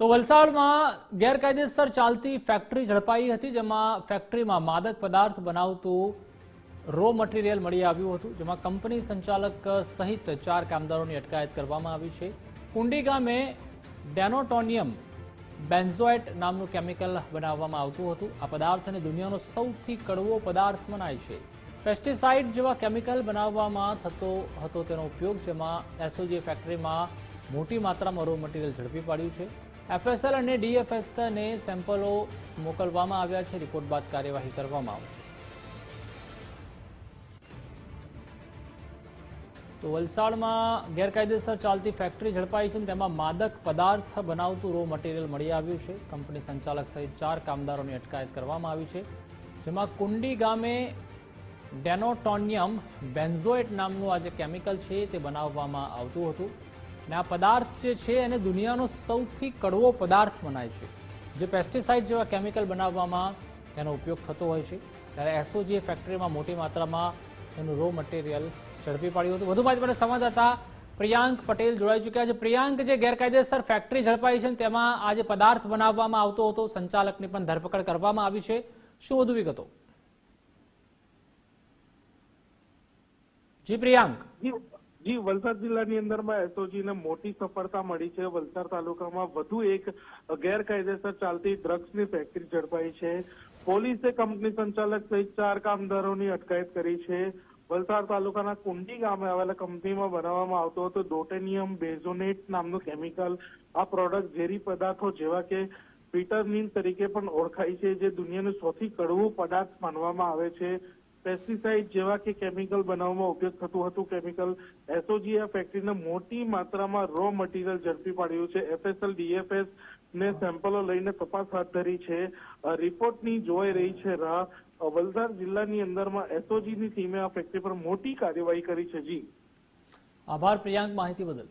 તો વલસાડમાં ગેરકાયદેસર ચાલતી ફેક્ટરી ઝડપાઈ હતી, જેમાં ફેક્ટરીમાં માદક પદાર્થ બનાવતું રો મટીરિયલ મળી આવ્યું હતું, જેમાં કંપની સંચાલક સહિત ચાર કામદારોની અટકાયત કરવામાં આવી છે. કુંડી ગામે ડેનોટોનિયમ બેન્ઝોએટ નામનું કેમિકલ બનાવવામાં આવતું હતું. આ પદાર્થને દુનિયાનો સૌથી કડવો પદાર્થ મનાય છે. પેસ્ટિસાઇડ જેવા કેમિકલ બનાવવામાં થતો હતો તેનો ઉપયોગ, જેમાં એસઓજી ફેક્ટરીમાં મોટી માત્રામાં રો મટીરિયલ ઝડપી પાડ્યું છે. એફએસએલ અને ડીએફએસને સેમ્પલો મોકલવામાં આવ્યા છે. રિપોર્ટ બાદ કાર્યવાહી કરવામાં આવશે. તો વલસાડમાં ગેરકાયદેસર ચાલતી ફેક્ટરી ઝડપાઈ છે તેમાં માદક પદાર્થ બનાવતું રો મટીરિયલ મળી આવ્યું છે. કંપની સંચાલક સહિત ચાર કામદારોની અટકાયત કરવામાં આવી છે. જેમાં કુંડી ગામે ડેનોટોનિયમ બેન્ઝોએટ નામનું આ જે કેમિકલ છે તે બનાવવામાં આવતું હતું. અને આ પદાર્થ જે છે એને દુનિયાનો સૌથી કડવો પદાર્થ મનાય છે. જે પેસ્ટિસાઇડ જેવા કેમિકલ બનાવવામાં તેનો ઉપયોગ થતો હોય છે. ત્યારે એસઓજીએ ફેક્ટરીમાં મોટી માત્રામાં એનું રો મટીરિયલ ઝડપી પાડ્યું હતું. વધુ માહિતી માટે સંવાદદાતા પ્રિયાંક પટેલ જોડાઈ ચૂક્યા છે. પ્રિયાંક, જે ગેરકાયદેસર ફેક્ટરી ઝડપાઈ છે તેમાં આ જે પદાર્થ બનાવવામાં આવતો હતો, સંચાલકની પણ ધરપકડ કરવામાં આવી છે. શું વધુ વિગતો? જી, પ્રિયાંક. જી, વલસાડ જિલ્લાની અંદરમાં એસઓજીને મોટી સફળતા મળી છે. વલસાડ તાલુકામાં વધુ એક ગેરકાયદેસર ચાલતી ડ્રગ્સની ફેક્ટરી ઝડપાઈ છે. પોલીસે કંપની સંચાલક સહિત ચાર કામદારોની અટકાયત કરી છે. વલસાડ તાલુકાના કુંડી ગામે આવેલા કંપનીમાં બનાવવામાં આવતો હતો ડોટેનિયમ બેઝોનેટ નામનું કેમિકલ. આ પ્રોડક્ટ ઝેરી પદાર્થો જેવા કે પીટરનીન તરીકે પણ ઓળખાય છે, જે દુનિયાનું સૌથી કડવું પદાર્થ માનવામાં આવે છે. પેસ્ટિસાઇડ જેવા કે કેમિકલ બનાવવામાં ઉપયોગ થતું હતું. કેમિકલ એસઓજી આ ફેક્ટરીને મોટી માત્રામાં રો મટીરિયલ ઝડપી પાડ્યું છે. એફએસએલ ડીએફએસ ને સેમ્પલો લઈને તપાસ હાથ ધરી છે. રિપોર્ટની જોઈ રહી છે રાહ. વલસાડ જિલ્લાની અંદરમાં એસઓજી ની ટીમે આ ફેક્ટરી પર મોટી કાર્યવાહી કરી છે. જી. આભાર, પ્રિયાંક, માહિતી બદલ.